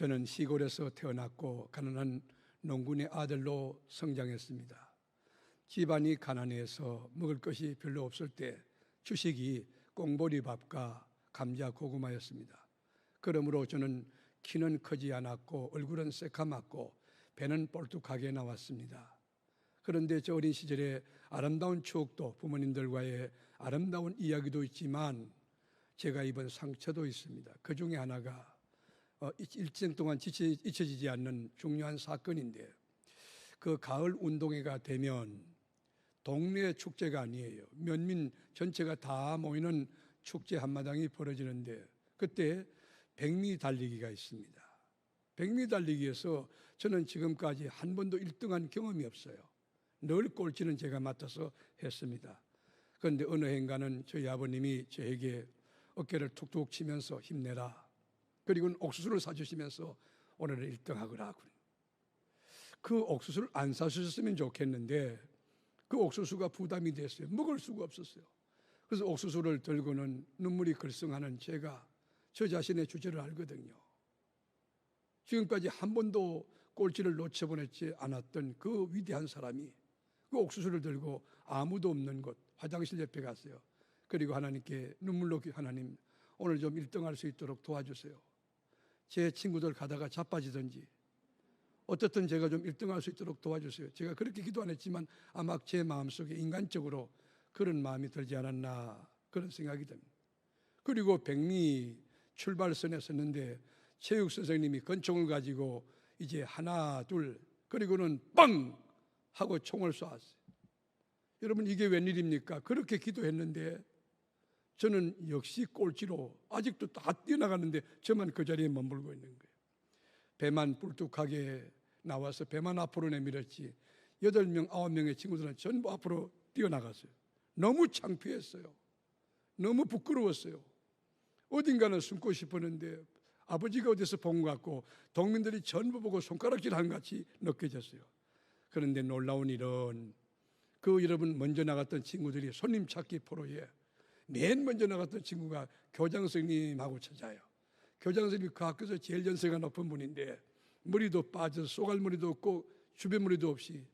저는 시골에서 태어났고 가난한 농군의 아들로 성장했습니다. 집안이 가난해서 먹을 것이 별로 없을 때 주식이 꽁보리밥과 감자 고구마였습니다. 그러므로 저는 키는 크지 않았고 얼굴은 새카맣고 배는 뻘뚝하게 나왔습니다. 그런데 저 어린 시절에 아름다운 추억도 부모님들과의 아름다운 이야기도 있지만 제가 입은 상처도 있습니다. 그 중에 하나가 어, 일정 동안 잊혀지지 않는 중요한 사건인데 그 가을 운동회가 되면 동네 축제가 아니에요. 면민 전체가 다 모이는 축제 한마당이 벌어지는데 그때 백미 달리기가 있습니다. 백미 달리기에서 저는 지금까지 한 번도 1등한 경험이 없어요. 늘 꼴찌는 제가 맡아서 했습니다. 그런데 어느 해인가는 저희 아버님이 저에게 어깨를 툭툭 치면서 힘내라. 그리고 옥수수를 사주시면서 오늘은 1등 하거라. 그 옥수수를 안 사주셨으면 좋겠는데 그 옥수수가 부담이 됐어요. 먹을 수가 없었어요. 그래서 옥수수를 들고는 눈물이 글썽하는 제가 저 자신의 주제를 알거든요. 지금까지 한 번도 꼴찌를 놓쳐보냈지 않았던 그 위대한 사람이 그 옥수수를 들고 아무도 없는 곳 화장실 옆에 갔어요. 그리고 하나님께 눈물로 하나님 오늘 좀 1등할 수 있도록 도와주세요. 제 친구들 가다가 자빠지든지 어떻든 제가 좀 1등할 수 있도록 도와주세요. 제가 그렇게 기도 안 했지만 아마 제 마음속에 인간적으로 그런 마음이 들지 않았나 그런 생각이 듭니다. 그리고 백미 출발선에 섰는데 체육 선생님이 권총을 가지고 이제 하나 둘 그리고는 빵 하고 총을 쏘았어요. 여러분 이게 웬일입니까? 그렇게 기도했는데 저는 역시 꼴찌로 아직도 다 뛰어나가는데 저만 그 자리에 머물고 있는 거예요. 배만 뿔뚝하게 나와서 배만 앞으로 내밀었지 여덟 명 아홉 명의 친구들은 전부 앞으로 뛰어나갔어요. 너무 창피했어요. 너무 부끄러웠어요. 어딘가는 숨고 싶었는데 아버지가 어디서 본 것 같고 동민들이 전부 보고 손가락질 한 같이 느껴졌어요. 그런데 놀라운 일은 그 여러분 먼저 나갔던 친구들이 손님 찾기 프로에 맨 먼저 나갔던 친구가 교장 선생님하고 찾아요. 교장 선생님이 그 학교에서 제일 연세가 높은 분인데 머리도 빠져 쏘갈머리도 없고 주변머리도 없이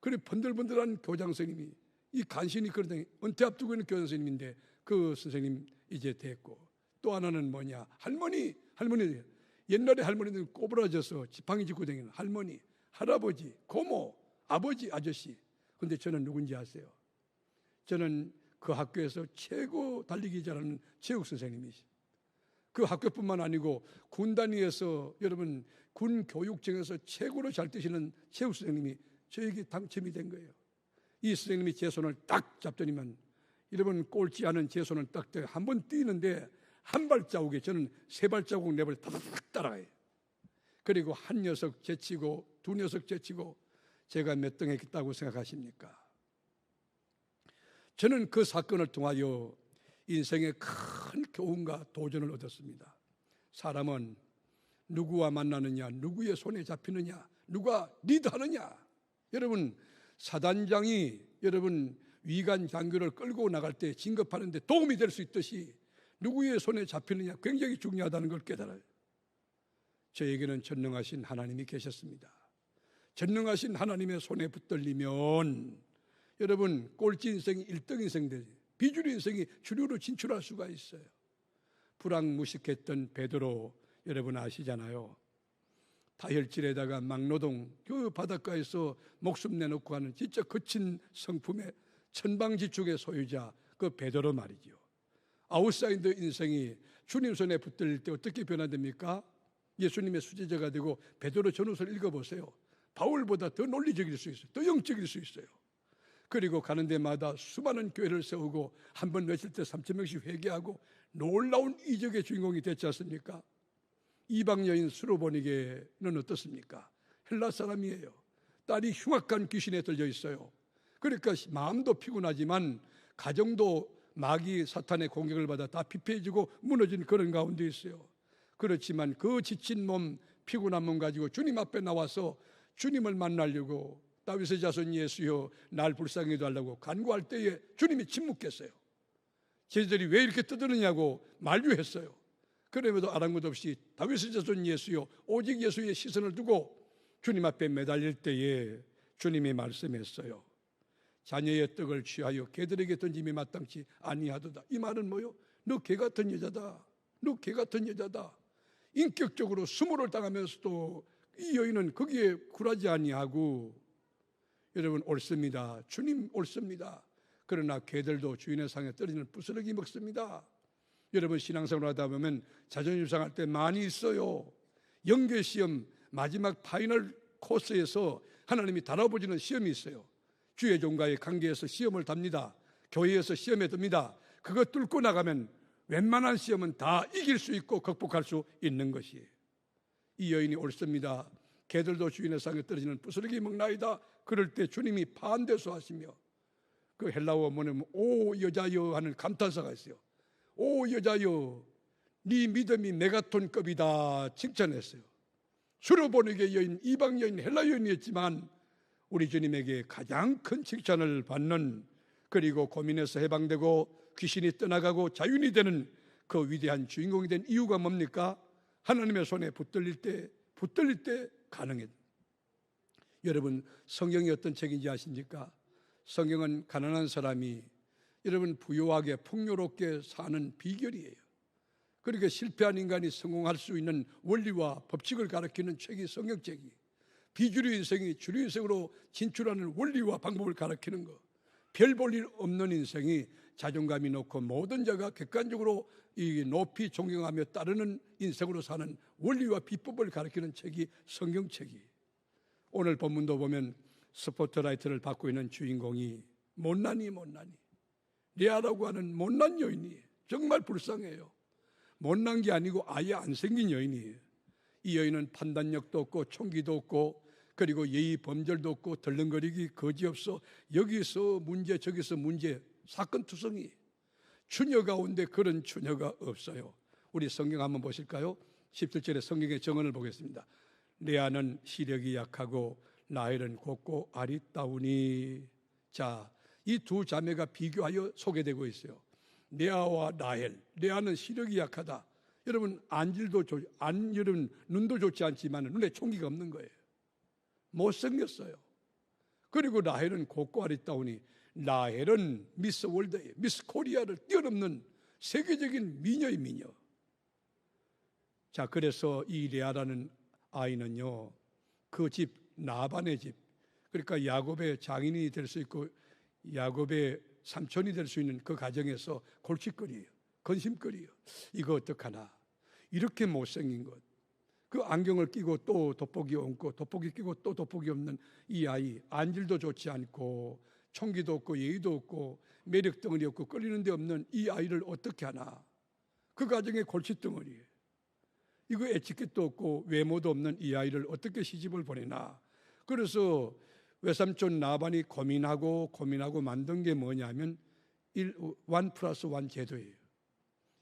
그래 번들번들한 교장 선생님이 이 간신히 그러더니 은퇴 앞두고 있는 교장 선생님인데 그 선생님 이제 됐고 또 하나는 뭐냐 할머니 할머니 옛날에 할머니는 꼬부라져서 지팡이 짚고 다니는 할머니 할아버지 고모 아버지 아저씨 근데 저는 누군지 아세요? 저는 그 학교에서 최고 달리기 잘하는 체육 선생님이시. 그 학교뿐만 아니고 군 단 위에서 여러분 군 교육청에서 최고로 잘 뛰시는 체육 선생님이 저에게 당첨이 된 거예요. 이 선생님이 제 손을 딱 잡더니만 여러분 꼴찌하는 제 손을 딱 한 번 뛰는데 한 발자국에 저는 세 발자국 네발 다다닥 따라가요. 그리고 한 녀석 제치고 두 녀석 제치고 제가 몇 등 했다고 생각하십니까? 저는 그 사건을 통하여 인생의 큰 교훈과 도전을 얻었습니다. 사람은 누구와 만나느냐, 누구의 손에 잡히느냐, 누가 리드하느냐. 여러분, 사단장이 여러분 위관 장교를 끌고 나갈 때 진급하는데 도움이 될 수 있듯이 누구의 손에 잡히느냐 굉장히 중요하다는 걸 깨달아요. 저에게는 전능하신 하나님이 계셨습니다. 전능하신 하나님의 손에 붙들리면 여러분 꼴찌 인생이 1등 인생 되지 비주류 인생이 주류로 진출할 수가 있어요. 불황무식했던 베드로 여러분 아시잖아요. 다혈질에다가 막노동 그 바닷가에서 목숨 내놓고 하는 진짜 거친 성품의 천방지축의 소유자 그 베드로 말이죠. 아웃사이더 인생이 주님 손에 붙들릴 때 어떻게 변화됩니까? 예수님의 수제자가 되고 베드로 전후서를 읽어보세요. 바울보다 더 논리적일 수 있어요. 더 영적일 수 있어요. 그리고 가는 데마다 수많은 교회를 세우고 한 번 외칠 때 3천 명씩 회개하고 놀라운 이적의 주인공이 됐지 않습니까? 이방 여인 수로보니게는 어떻습니까? 헬라 사람이에요. 딸이 흉악한 귀신에 들려 있어요. 그러니까 마음도 피곤하지만 가정도 마귀 사탄의 공격을 받아 다 피폐해지고 무너진 그런 가운데 있어요. 그렇지만 그 지친 몸, 피곤한 몸 가지고 주님 앞에 나와서 주님을 만나려고 다윗의 자손 예수여 날 불쌍히 해달라고 간구할 때에 주님이 침묵했어요. 제자들이 왜 이렇게 떠드느냐고 만류했어요. 그럼에도 아랑곳 없이 다윗의 자손 예수요 오직 예수의 시선을 두고 주님 앞에 매달릴 때에 주님이 말씀했어요. 자녀의 떡을 취하여 개들에게 던짐이 마땅치 아니하도다. 이 말은 뭐요? 너 개 같은 여자다. 너 개 같은 여자다. 인격적으로 수모를 당하면서도 이 여인은 거기에 굴하지 아니하고 여러분 옳습니다. 주님 옳습니다. 그러나 개들도 주인의 상에 떨어지는 부스러기 먹습니다. 여러분 신앙생활 하다 보면 자존심 상할 때 많이 있어요. 영계 시험 마지막 파이널 코스에서 하나님이 달아보지는 시험이 있어요. 주의 종과의 관계에서 시험을 답니다. 교회에서 시험에 듭니다. 그거 뚫고 나가면 웬만한 시험은 다 이길 수 있고 극복할 수 있는 것이에요. 이 여인이 옳습니다. 개들도 주인의 상에 떨어지는 부스러기 먹나이다. 그럴 때 주님이 반대서 하시며 그 헬라어 뭐냐면 오 여자여 하는 감탄사가 있어요. 오 여자여 네 믿음이 메가톤급이다 칭찬했어요. 수로보내게 여인 이방 여인 헬라 여인이었지만 우리 주님에게 가장 큰 칭찬을 받는 그리고 고민에서 해방되고 귀신이 떠나가고 자윤이 되는 그 위대한 주인공이 된 이유가 뭡니까? 하나님의 손에 붙들릴 때 붙들릴 때 가능해. 여러분 성경이 어떤 책인지 아십니까? 성경은 가난한 사람이 여러분 부유하게 풍요롭게 사는 비결이에요. 그렇게 실패한 인간이 성공할 수 있는 원리와 법칙을 가르치는 책이 성경책이 비주류 인생이 주류 인생으로 진출하는 원리와 방법을 가르치는 것. 별 볼 일 없는 인생이 자존감이 높고 모든 자가 객관적으로 이 높이 존경하며 따르는 인생으로 사는 원리와 비법을 가르치는 책이 성경책이. 오늘 본문도 보면 스포트라이트를 받고 있는 주인공이 못난이 못난이 리아라고 하는 못난 여인이 정말 불쌍해요. 못난 게 아니고 아예 안 생긴 여인이에요. 이 여인은 판단력도 없고 총기도 없고 그리고 예의 범절도 없고 덜렁거리기 거지 없어 여기서 문제 저기서 문제 사건 투성이 추녀 가운데 그런 추녀가 없어요. 우리 성경 한번 보실까요? 17절의 성경의 정언을 보겠습니다. 레아는 시력이 약하고 라헬은 곱고 아리따우니 자, 이 두 자매가 비교하여 소개되고 있어요. 레아와 라헬. 레아는 시력이 약하다. 여러분 안질도 좋, 안 여러분 눈도 좋지 않지만 눈에 총기가 없는 거예요. 못생겼어요. 그리고 라헬은 곱고 아리따우니 라헬은 미스 월드에 미스 코리아를 뛰어넘는 세계적인 미녀의 미녀. 자, 그래서 이 레아라는 아이는요, 그 집 나반의 집, 그러니까 야곱의 장인이 될 수 있고 야곱의 삼촌이 될 수 있는 그 가정에서 골칫거리예요. 건심거리예요. 이거 어떡하나. 이렇게 못생긴 것. 그 안경을 끼고 또 돋보기 얹고 돋보기 끼고 또 돋보기 없는 이 아이 안질도 좋지 않고 총기도 없고 예의도 없고 매력 덩어리 없고 끌리는 데 없는 이 아이를 어떻게 하나 그 가정의 골칫덩어리예요 이거 에티켓도 없고 외모도 없는 이 아이를 어떻게 시집을 보내나 그래서 외삼촌 나반이 고민하고 고민하고 만든 게 뭐냐면 1, 1 플러스 1 제도예요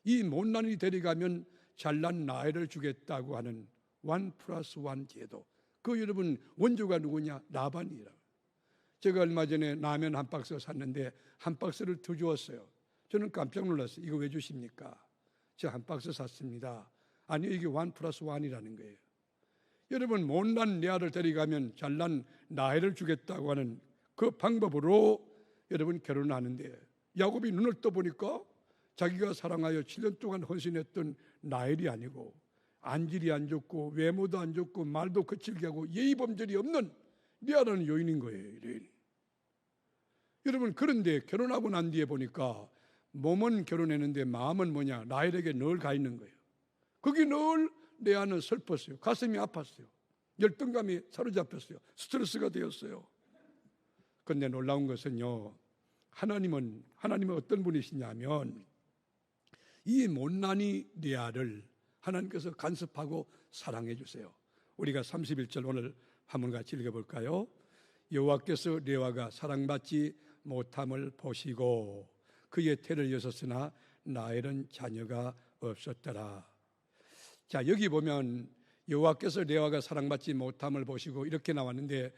이 못난이 데려가면 잘난 나이를 주겠다고 하는 원 플러스 원 제도. 그 여러분 원조가 누구냐? 라반이라. 제가 얼마 전에 라면 한 박스 샀는데 한 박스를 더 주었어요. 저는 깜짝 놀랐어요. 이거 왜 주십니까? 제가 한 박스 샀습니다. 아니 이게 원 플러스 원이라는 거예요. 여러분 못난 레아를 데려가면 잘난 나이를 주겠다고 하는 그 방법으로 여러분 결혼하는데 야곱이 눈을 떠보니까 자기가 사랑하여 7년 동안 헌신했던 나일이 아니고 안질이 안 좋고 외모도 안 좋고 말도 거칠게 하고 예의 범절이 없는 리아라는 여인인 거예요. 이래. 여러분 그런데 결혼하고 난 뒤에 보니까 몸은 결혼했는데 마음은 뭐냐 나일에게 늘 가 있는 거예요. 거기 늘 레아는 슬펐어요. 가슴이 아팠어요. 열등감이 사로잡혔어요. 스트레스가 되었어요. 그런데 놀라운 것은요. 하나님은 하나님은 어떤 분이시냐면 이 못난이 레아를 하나님께서 간섭하고 사랑해 주세요. 우리가 31절 오늘 한번 같이 읽어 볼까요? 여호와께서 레아가 사랑받지 못함을 보시고 그의 태를 여섰으나 나엘은 자녀가 없었더라. 자 여기 보면 여호와께서 레아가 사랑받지 못함을 보시고 이렇게 나왔는데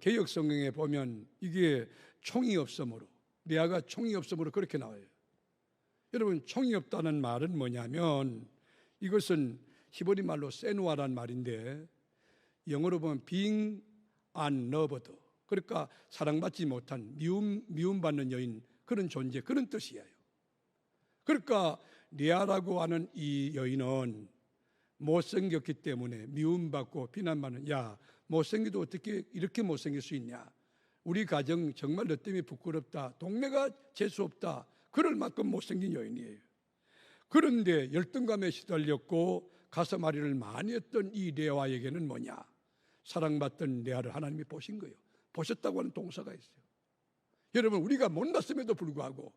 개혁 성경에 보면 이게 총이 없음으로 레아가 총이 없음으로 그렇게 나와요. 여러분 총이 없다는 말은 뭐냐면 이것은 히브리 말로 세누아란 말인데 영어로 보면 being unloved 그러니까 사랑받지 못한 미움 미움받는 여인 그런 존재 그런 뜻이에요. 그러니까 리아라고 하는 이 여인은 못생겼기 때문에 미움받고 비난받는 야 못생기도 어떻게 이렇게 못생길 수 있냐? 우리 가정 정말 너 때문에 부끄럽다. 동네가 재수없다. 그럴 만큼 못생긴 여인이에요. 그런데 열등감에 시달렸고 가슴앓이를 많이 했던 이 레아에게는 뭐냐? 사랑받던 레아를 하나님이 보신 거예요. 보셨다고 하는 동사가 있어요. 여러분 우리가 못났음에도 불구하고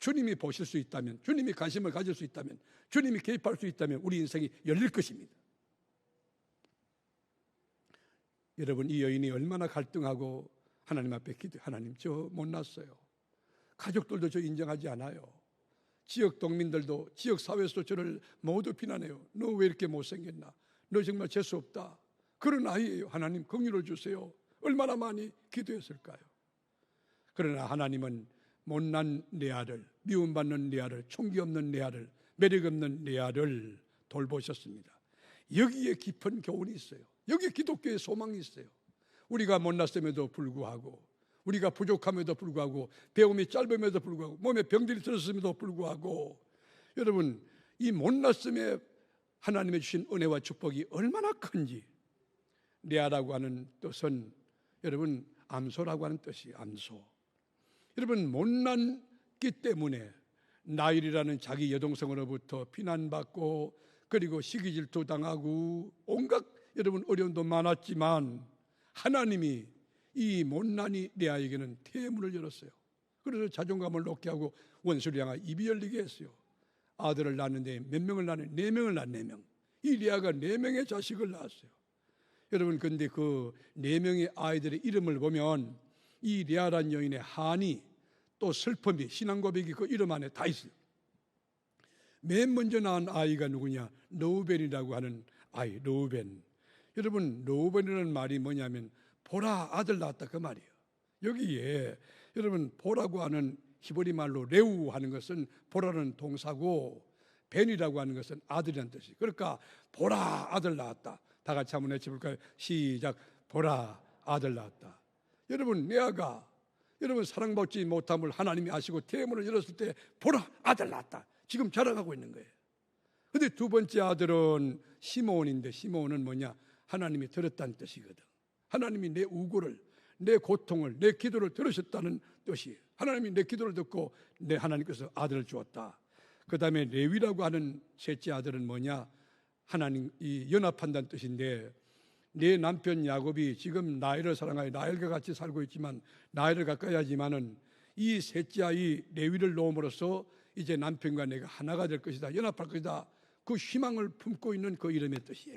주님이 보실 수 있다면, 주님이 관심을 가질 수 있다면, 주님이 개입할 수 있다면 우리 인생이 열릴 것입니다. 여러분 이 여인이 얼마나 갈등하고 하나님 앞에 기도 하나님 저 못났어요. 가족들도 저 인정하지 않아요. 지역 동민들도 지역 사회에서 저를 모두 비난해요. 너 왜 이렇게 못생겼나? 너 정말 재수 없다. 그런 아이예요. 하나님 긍휼을 주세요. 얼마나 많이 기도했을까요? 그러나 하나님은 못난 내 아들, 미움받는 내 아들, 총기 없는 내 아들, 매력 없는 내 아들 돌보셨습니다. 여기에 깊은 교훈이 있어요. 여기 기독교의 소망이 있어요. 우리가 못났음에도 불구하고 우리가 부족함에도 불구하고 배움이 짧음에도 불구하고 몸에 병들이 들었음에도 불구하고 여러분 이 못났음에 하나님의 주신 은혜와 축복이 얼마나 큰지 레아라고 하는 뜻은 여러분 암소라고 하는 뜻이 암소 여러분 못난 기 때문에 나일이라는 자기 여동생으로부터 비난받고 그리고 시기 질투 당하고 온갖 여러분 어려움도 많았지만 하나님이 이 못난이 레아에게는 태문을 열었어요. 그래서 자존감을 높게 하고 원수를 향하 입이 열리게 했어요. 아들을 낳는데 몇 명을 낳네? 네 명을 낳네 네 명. 이 레아가 네 명의 자식을 낳았어요. 여러분 근데 그 네 명의 아이들의 이름을 보면 이 레아란 여인의 한이 또 슬픔이 신앙 고백이 그 이름 안에 다 있어요. 맨 먼저 낳은 아이가 누구냐? 노우벤이라고 하는 아이, 노우벤. 여러분, 노우벤이라는 말이 뭐냐면 보라 아들 낳았다 그 말이에요. 여기에 여러분 보라고 하는 히브리 말로 레우 하는 것은 보라는 동사고 벤이라고 하는 것은 아들이라는 뜻이. 그러니까 보라 아들 낳았다. 다 같이 한번 외쳐볼까요? 시작. 보라 아들 낳았다. 여러분 레아가 여러분 사랑받지 못함을 하나님이 아시고 태문을 열었을 때 보라 아들 낳았다. 지금 자랑하고 있는 거예요. 근데 두 번째 아들은 시몬인데 시몬은 뭐냐? 하나님이 들었다는 뜻이거든. 하나님이 내 우고를 내 고통을 내 기도를 들으셨다는 뜻이에요. 하나님이 내 기도를 듣고 내 하나님께서 아들을 주었다. 그 다음에 레위라고 하는 셋째 아들은 뭐냐? 하나님 이 연합한다는 뜻인데 네 남편 야곱이 지금 나이를 사랑하여 나일과 같이 살고 있지만 나이를 가까이 하지만은 이 셋째 아이 레위를 놓음으로써 이제 남편과 내가 하나가 될 것이다 연합할 것이다 그 희망을 품고 있는 그 이름의 뜻이에요.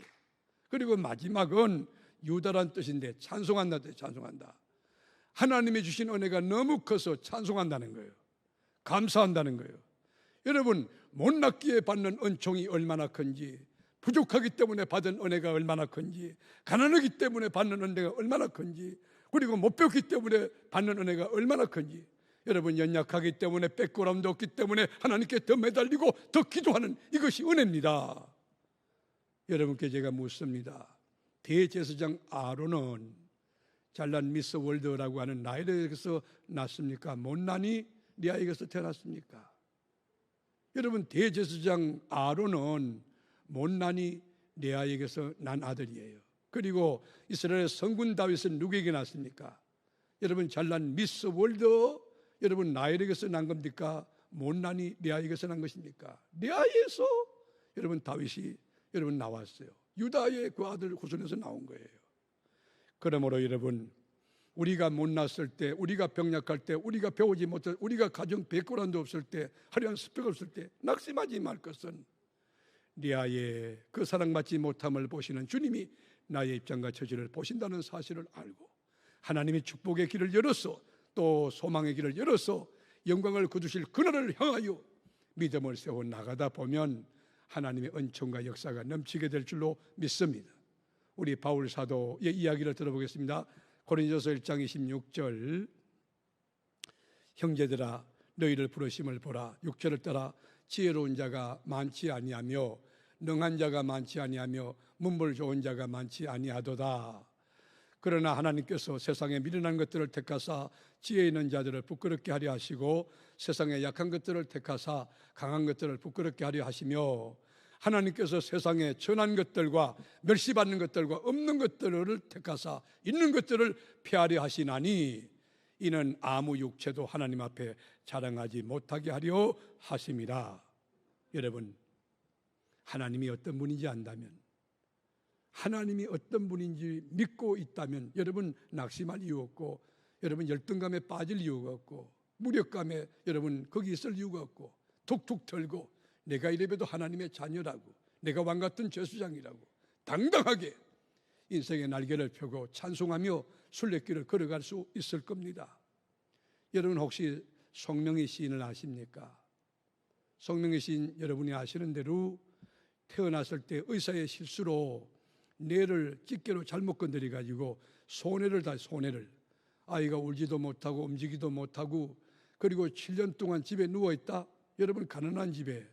그리고 마지막은 유다란 뜻인데 찬송한다 뜻 찬송한다. 하나님이 주신 은혜가 너무 커서 찬송한다는 거예요. 감사한다는 거예요. 여러분 못났기에 받는 은총이 얼마나 큰지 부족하기 때문에 받은 은혜가 얼마나 큰지, 가난하기 때문에 받는 은혜가 얼마나 큰지, 그리고 못 배웠기 때문에 받는 은혜가 얼마나 큰지, 여러분 연약하기 때문에 빼꼬람도 없기 때문에 하나님께 더 매달리고 더 기도하는 이것이 은혜입니다. 여러분께 제가 묻습니다. 대제사장 아론은 잘난 미스 월드라고 하는 나일에서 났습니까? 못난이 리아에게서 태어났습니까? 여러분 대제사장 아론은 못난이 레아에게서 난 아들이에요. 그리고 이스라엘 성군 다윗은 누구에게 났습니까? 여러분 잘난 미스 월드 여러분 나엘에게서 난 겁니까? 못난이 레아에게서 난 것입니까? 레아에서 여러분 다윗이 여러분 나왔어요. 유다의 그 아들 후손에서 나온 거예요. 그러므로 여러분 우리가 못났을 때, 우리가 병약할 때, 우리가 배우지 못할, 우리가 가정 백골한도 없을 때, 화려한 스펙 없을 때 낙심하지 말 것은 리아의 그 사랑받지 못함을 보시는 주님이 나의 입장과 처지를 보신다는 사실을 알고 하나님이 축복의 길을 열어서 또 소망의 길을 열어서 영광을 거두실 그날을 향하여 믿음을 세워 나가다 보면 하나님의 은총과 역사가 넘치게 될 줄로 믿습니다. 우리 바울 사도의 이야기를 들어보겠습니다. 고린도서 1장 26절 형제들아 너희를 부르심을 보라 육체를 따라 지혜로운 자가 많지 아니하며 능한 자가 많지 아니하며 문벌 좋은 자가 많지 아니하도다. 그러나 하나님께서 세상에 미련한 것들을 택하사 지혜 있는 자들을 부끄럽게 하려 하시고 세상에 약한 것들을 택하사 강한 것들을 부끄럽게 하려 하시며 하나님께서 세상에 천한 것들과 멸시받는 것들과 없는 것들을 택하사 있는 것들을 피하려 하시나니 이는 아무 육체도 하나님 앞에 자랑하지 못하게 하려 하심이라. 여러분 하나님이 어떤 분인지 안다면 하나님이 어떤 분인지 믿고 있다면 여러분 낙심할 이유 없고 여러분 열등감에 빠질 이유가 없고 무력감에 여러분 거기 있을 이유가 없고 툭툭 털고 내가 이래봬도 하나님의 자녀라고 내가 왕 같은 죄수장이라고 당당하게 인생의 날개를 펴고 찬송하며 순례길을 걸어갈 수 있을 겁니다. 여러분 혹시 성명의 시인을 아십니까? 성명의 시인 여러분이 아시는 대로 태어났을 때 의사의 실수로 뇌를 집게로 잘못 건드려 가지고 손해를 다 손해를 아이가 울지도 못하고 움직이도 못하고 그리고 7년 동안 집에 누워 있다. 여러분 가난한 집에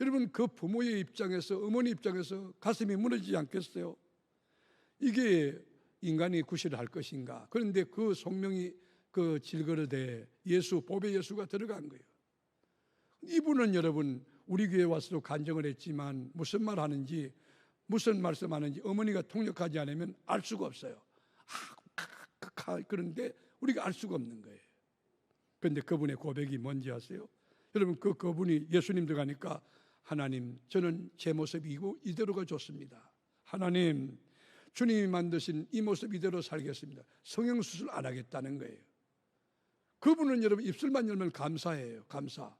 여러분 그 부모의 입장에서 어머니 입장에서 가슴이 무너지지 않겠어요? 이게 인간이 구실할 것인가? 그런데 그 성명이 그 질그릇에 예수 보배 예수가 들어간 거예요. 이분은 여러분 우리 교회 와서도 간증을 했지만 무슨 말 하는지 무슨 말씀하는지 어머니가 통역하지 않으면 알 수가 없어요. 아, 그런데 우리가 알 수가 없는 거예요. 그런데 그분의 고백이 뭔지 아세요? 여러분 그 그분이 예수님들 가니까 하나님 저는 제 모습이고 이대로가 좋습니다. 하나님 주님이 만드신 이 모습 이대로 살겠습니다. 성형 수술 안 하겠다는 거예요. 그분은 여러분 입술만 열면 감사해요. 감사.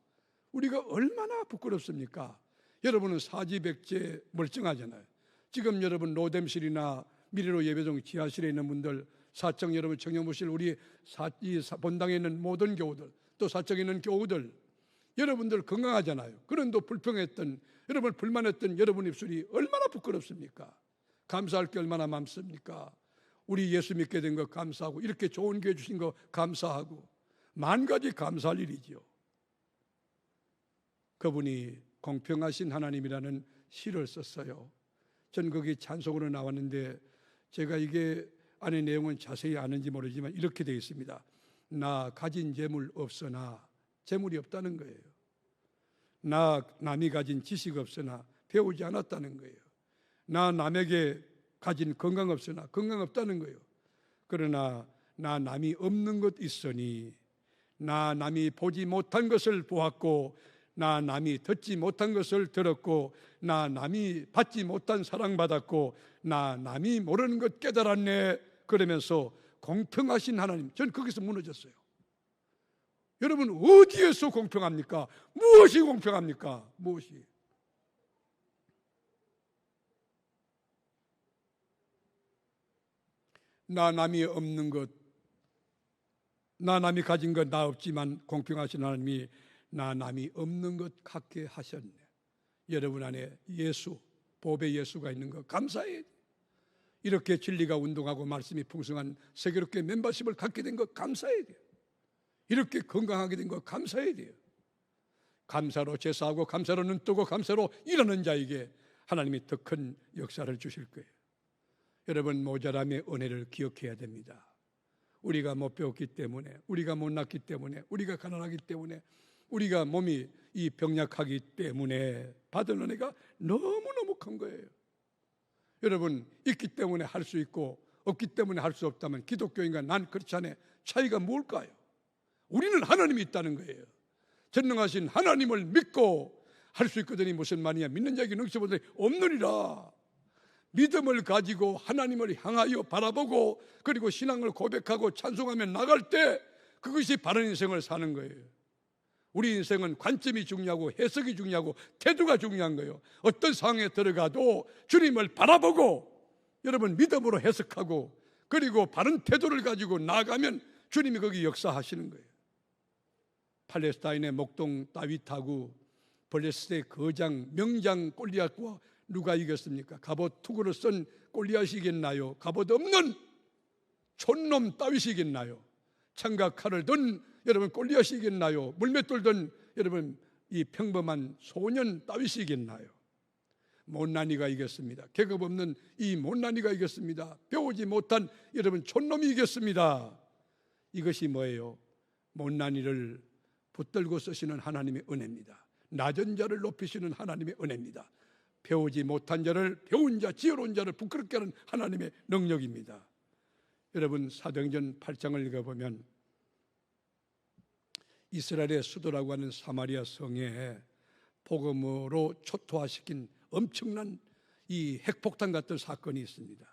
우리가 얼마나 부끄럽습니까? 여러분은 사지백제 멀쩡하잖아요. 지금 여러분 노뎀실이나 미래로 예배종 지하실에 있는 분들 사청 여러분 청년무실 우리 사, 이 본당에 있는 모든 교우들 또 사청에 있는 교우들 여러분들 건강하잖아요. 그런데 불평했던 여러분 불만했던 여러분 입술이 얼마나 부끄럽습니까? 감사할 게 얼마나 많습니까? 우리 예수 믿게 된 거 감사하고 이렇게 좋은 교회 주신 거 감사하고 만 가지 감사할 일이지요. 그분이 공평하신 하나님이라는 시를 썼어요. 전 거기 찬송으로 나왔는데 제가 이게 안에 내용은 자세히 아는지 모르지만 이렇게 되어 있습니다. 나 가진 재물 없으나 재물이 없다는 거예요. 나 남이 가진 지식 없으나 배우지 않았다는 거예요. 나 남에게 가진 건강 없으나 건강 없다는 거예요. 그러나 나 남이 없는 것 있으니 나 남이 보지 못한 것을 보았고 나 남이 듣지 못한 것을 들었고 나 남이 받지 못한 사랑받았고 나 남이 모르는 것 깨달았네 그러면서 공평하신 하나님 전 거기서 무너졌어요 여러분 어디에서 공평합니까? 무엇이 공평합니까? 무엇이? 나 남이 없는 것, 나 남이 가진 것 나 없지만 공평하신 하나님이 나 남이 없는 것 같게 하셨네. 여러분 안에 예수, 보배 예수가 있는 것 감사해. 이렇게 진리가 운동하고 말씀이 풍성한 세계롭게 멤버십을 갖게 된 것 감사해야 돼요. 이렇게 건강하게 된 것 감사해야 돼요. 감사로 제사하고 감사로 눈 뜨고 감사로 일하는 자에게 하나님이 더 큰 역사를 주실 거예요. 여러분 모자람의 은혜를 기억해야 됩니다. 우리가 못 배웠기 때문에, 우리가 못 났기 때문에, 우리가 가난하기 때문에, 우리가 몸이 이 병약하기 때문에 받은 은혜가 너무너무 큰 거예요. 여러분, 있기 때문에 할 수 있고 없기 때문에 할 수 없다면 기독교인과 난 않아 차이가 뭘까요? 우리는 하나님이 있다는 거예요. 전능하신 하나님을 믿고 할 수 있거든요. 무슨 말이냐? 믿는 자에게 능치보다 없느니라. 믿음을 가지고 하나님을 향하여 바라보고 그리고 신앙을 고백하고 찬송하며 나갈 때 그것이 바른 인생을 사는 거예요. 우리 인생은 관점이 중요하고 해석이 중요하고 태도가 중요한 거예요. 어떤 상황에 들어가도 주님을 바라보고 여러분 믿음으로 해석하고 그리고 바른 태도를 가지고 나가면 주님이 거기 역사하시는 거예요. 팔레스타인의 목동 다윗하고 블레스의 거장 명장 골리앗과 누가 이겼습니까? 갑옷 투구를 쓴 골리앗이겠나요? 갑옷 없는 촌놈 다윗이겠나요? 창과 칼을 든 여러분 골리앗이겠나요? 물맷돌 든 여러분 이 평범한 소년 다윗이겠나요? 못난이가 이겼습니다. 계급 없는 이 못난이가 이겼습니다. 배우지 못한 여러분 촌놈이 이겼습니다. 이것이 뭐예요? 못난이를 붙들고 쓰시는 하나님의 은혜입니다. 낮은 자를 높이시는 하나님의 은혜입니다. 배우지 못한 자를 배운 자, 지혜로운 자를 부끄럽게 하는 하나님의 능력입니다. 여러분 사도행전 8장을 읽어보면 이스라엘의 수도라고 하는 사마리아 성에 복음으로 초토화시킨 엄청난 이 핵폭탄 같은 사건이 있습니다.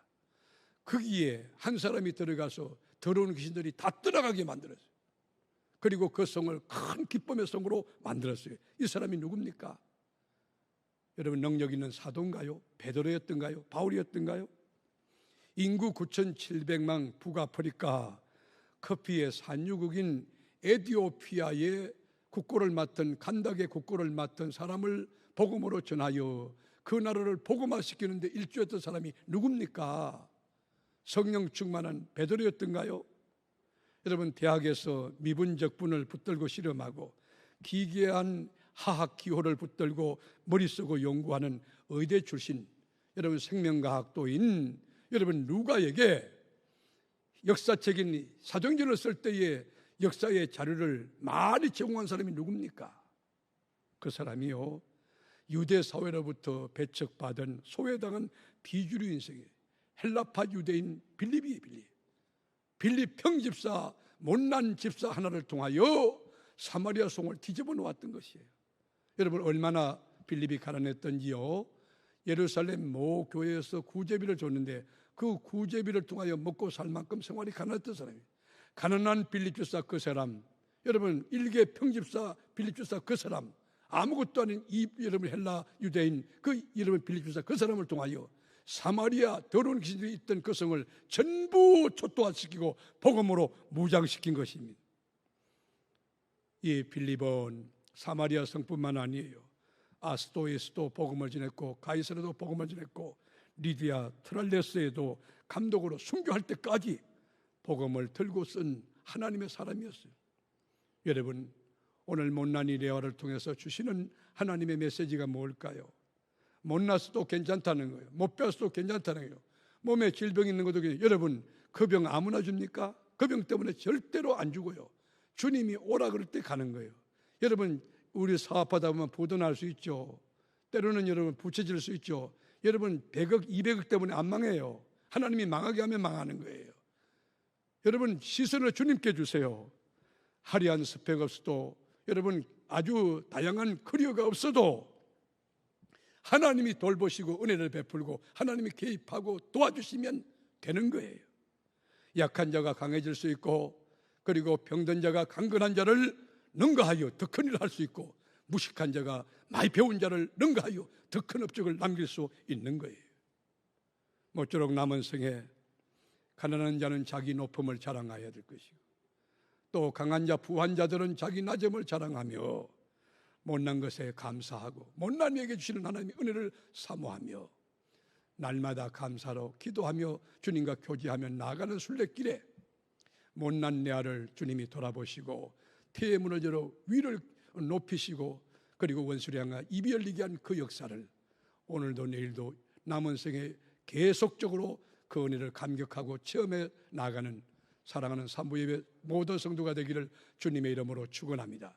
거기에 한 사람이 들어가서 더러운 귀신들이 다 떠나가게 만들었어요. 그리고 그 성을 큰 기쁨의 성으로 만들었어요. 이 사람이 누굽니까? 여러분 능력 있는 사도인가요? 베드로였던가요? 바울이었던가요? 인구 9,700만 북아프리카 커피의 산유국인 에디오피아의 국고를 맡은 간닥의 국고를 맡은 사람을 복음으로 전하여 그 나라를 복음화시키는데 일조했던 사람이 누굽니까? 성령 충만한 베드로였던가요? 여러분 대학에서 미분적 분을 붙들고 실험하고 기괴한 화학 기호를 붙들고 머리 쓰고 연구하는 의대 출신 여러분 생명과학도인 여러분 누가에게 역사책인 사정전을 쓸 때에 역사의 자료를 많이 제공한 사람이 누굽니까? 그 사람이요 유대 사회로부터 배척받은 소외당한 비주류 인생의 헬라파 유대인 빌립이에요 빌립 빌립 평집사 못난 집사 하나를 통하여 사마리아 송을 뒤집어 놓았던 것이에요 여러분 얼마나 빌립이 가난했던지요 예루살렘 모 교회에서 구제비를 줬는데 그 구제비를 통하여 먹고 살 만큼 생활이 가난했던 사람이에요 가난한 빌립 집사 그 사람 여러분 일개 평집사 빌립 집사 그 사람 아무것도 아닌 이 여러분 헬라 유대인 그 여러분 빌립 집사 그 사람을 통하여 사마리아 더러운 귀신들이 있던 그 성을 전부 초토화시키고 복음으로 무장시킨 것입니다. 이 빌립은 사마리아 성뿐만 아니에요. 아스도에서도 복음을 전했고 가이사르도 복음을 전했고 리디아 트랄레스에도 감독으로 순교할 때까지 복음을 들고 쓴 하나님의 사람이었어요. 여러분 오늘 못난이 레아를 통해서 주시는 하나님의 메시지가 뭘까요? 못났어도 괜찮다는 거예요. 못 배웠어도 괜찮다는 거예요. 몸에 질병 있는 것도 괜찮아요. 여러분 그 병 아무나 줍니까? 그 병 때문에 절대로 안 죽어요. 주님이 오라 그럴 때 가는 거예요. 여러분 우리 사업하다 보면 부도 날 수 있죠. 때로는 여러분 부채질 수 있죠. 여러분 100억, 200억 때문에 안 망해요. 하나님이 망하게 하면 망하는 거예요. 여러분 시선을 주님께 주세요. 화려한 스펙 없어도 여러분 아주 다양한 커리어가 없어도 하나님이 돌보시고 은혜를 베풀고 하나님이 개입하고 도와주시면 되는 거예요. 약한 자가 강해질 수 있고 그리고 병든 자가 강건한 자를 능가하여 더 큰 일을 할 수 있고 무식한 자가 많이 배운 자를 능가하여 더 큰 업적을 남길 수 있는 거예요. 모쪼록 남은 생에 가난한 자는 자기 높음을 자랑해야 될 것이고 또 강한 자 부한 자들은 자기 낮음을 자랑하며 못난 것에 감사하고 못난 이에게 주시는 하나님의 은혜를 사모하며 날마다 감사로 기도하며 주님과 교제하며 나아가는 순례길에 못난 내 아를 주님이 돌아보시고 태에 무너져 위를 높이시고 그리고 원수를 향하 입이 열리게 한 그 역사를 오늘도 내일도 남은 생에 계속적으로 그 은혜를 감격하고 체험해 나가는 사랑하는 산부 예배 모든 성도가 되기를 주님의 이름으로 축원합니다.